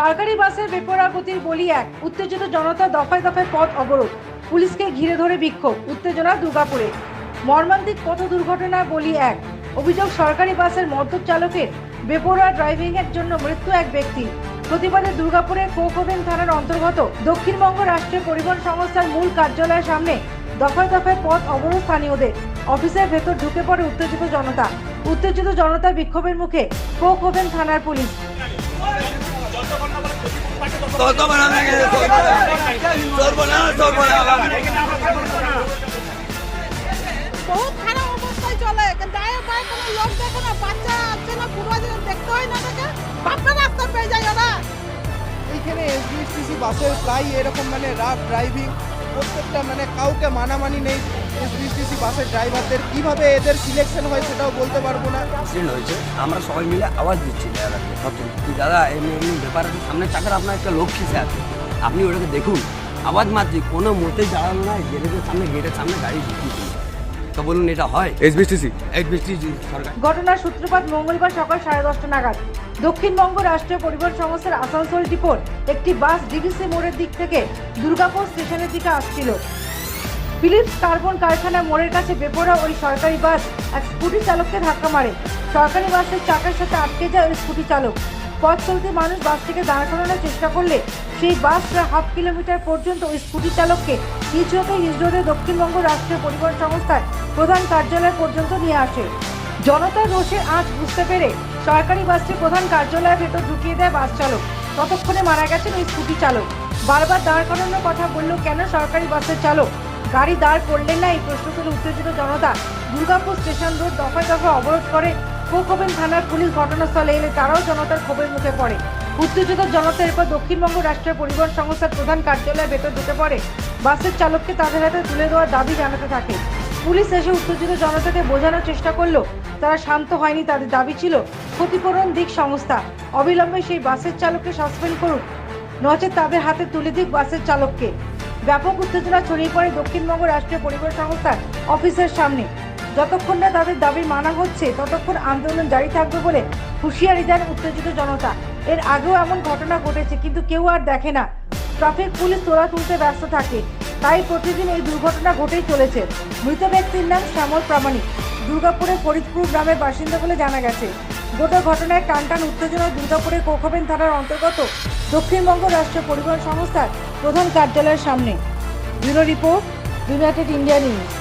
সরকারি বাসের বেপরা গতির বলি এক। উত্তেজিত জনতা দফায় দফায় পথ অবরোধ। পুলিশকে ঘিরে ধরে বিক্ষোভ, উত্তেজনা দুর্গাপুরে। মর্মান্তিক পথ দুর্ঘটনা বলি এক। অভিযোগ, সরকারি বাসের মদ্যপ চালকের বেপরোয়া ড্রাইভিং এর জন্য মৃত্যু এক ব্যক্তি। প্রতিবাদে দুর্গাপুরের কোকোভেন থানার অন্তর্গত দক্ষিণবঙ্গ রাষ্ট্রীয় পরিবহন সংস্থার মূল কার্যালয়ের সামনে দফায় দফায় পথ অবরোধ স্থানীয়দের। অফিসের ভেতর ঢুকে পড়ে উত্তেজিত জনতা। উত্তেজিত জনতার বিক্ষোভের মুখে কোকোভেন থানার পুলিশ। অবস্থায় চলে। দায়ের পায়ে কোনো লোক দেখে না না আছে, দেখতে হয় না দেখে বাপটা রাস্তা পেয়ে যায় ওরা। এইখানে এসবিএসটিসি বাসের প্রায় এরকম মানে রাফ ড্রাইভিং প্রত্যেকটা মানে কাউকে মানামানি নেই এসবিসিসি বাসের ড্রাইভারদের। কীভাবে এদের সিলেকশন হয় সেটাও বলতে পারব না। অ্যাক্সিডেন্ট হয়েছে। আমরা সবাই মিলে আওয়াজ দিচ্ছি দাদাকে দাদা এমনি এমনি ব্যাপার আছে? সামনে চাকার আপনার একটা লোক খিসে আছে? আপনি ওটাকে দেখুন। আওয়াজ মারছি, কোনো মতে দাঁড়ানো নাই গেটের সামনে গেটের সামনে গাড়ি ঢুকিয়েছি তো বলুন এটা হয়? এসবিএসটিসি এসবিএসটি সরকার। ঘটনার সূত্রপাত মঙ্গলবার সকাল সাড়ে দশটা নাগাদ। দক্ষিণবঙ্গ রাষ্ট্রীয় পরিবহন সংস্থার আসানসোল ডিপোর একটি বাস ডিভিসি মোড়ের দিক থেকে দুর্গাপুর স্টেশনের দিকে আসছিল। ফিলিপস কার্বন কারখানা মোড়ের কাছে বেপরা ওই সরকারি বাস এক স্কুটি চালককে ধাক্কা মারে। সরকারি বাসের চাকার সাথে আটকে যায় ওই স্কুটি চালক। পথ চলতে মানুষ বাসটিকে দাঁড় করানোর চেষ্টা করলে সেই বাস প্রায় হাফ কিলোমিটার পর্যন্ত স্কুটি চালককে নিচুতে হিজড়ে দক্ষিণবঙ্গ রাষ্ট্রীয় পরিবহন সংস্থার প্রধান কার্যালয় পর্যন্ত নিয়ে আসে। জনতার রোষে আজ বুঝতে পেরে সরকারি বাসটি প্রধান কার্যালয়ের ভেতর ঢুকিয়ে দেয় বাস চালক। ততক্ষণে মারা গেছেন ওই স্কুটি চালক। বারবার দাঁড় করানোর কথা বললেও কেন সরকারি বাসের চালক? গাড়ি দাঁড় করলেন না এই প্রশ্ন তুলে উত্তেজিত জনতা দুর্গাপুর স্টেশন রোড দফায় দফায় অবরোধ করে। কোকোবেন থানার পুলিশ ঘটনাস্থলে এলে তারাও জনতার ক্ষোভের মুখে পড়ে। উত্তেজিত জনতা এরপর দক্ষিণবঙ্গ রাষ্ট্রীয় পরিবহন সংস্থার প্রধান কার্যালয়ের ভেতর ঢুকে পড়ে। বাসের চালককে তাদের হাতে তুলে দেওয়ার দাবি জানাতে থাকে। পুলিশ এসে উত্তেজিত জনতাকে বোঝানোর চেষ্টা করল তারা শান্ত হয়নি তাদের দাবি ছিল ক্ষতিপূরণ দিক সংস্থা। অবিলম্বে সেই বাসের চালককে সাসপেন্ড করুক নচেত তাদের হাতে তুলে দিক বাসের চালককে। ব্যাপক উত্তেজনা ছড়িয়ে পড়ে দক্ষিণবঙ্গ রাষ্ট্রীয় পরিবহন সংস্থার অফিসের সামনে। যতক্ষণ না তাদের দাবি মানা হচ্ছে, ততক্ষণ আন্দোলন জারি থাকবে বলে হুঁশিয়ারি দেন উত্তেজিত জনতা। এর আগেও এমন ঘটনা ঘটেছে, কিন্তু কেউ আর দেখে না। ট্রাফিক পুলিশ তোলা তুলতে ব্যস্ত থাকে। তাই প্রতিদিন এই দুর্ঘটনা ঘটেই চলেছে। মৃত ব্যক্তির নাম শ্যামল প্রামাণিক। দুর্গাপুরের ফরিদপুর গ্রামের বাসিন্দা বলে জানা গেছে। গোটা ঘটনায় টানটান উত্তেজনা দুর্গাপুরের কোখবেন থানার অন্তর্গত দক্ষিণবঙ্গ রাষ্ট্রীয় পরিবহন সংস্থার প্রধান কার্যালয়ের সামনে। Bureau report United India news.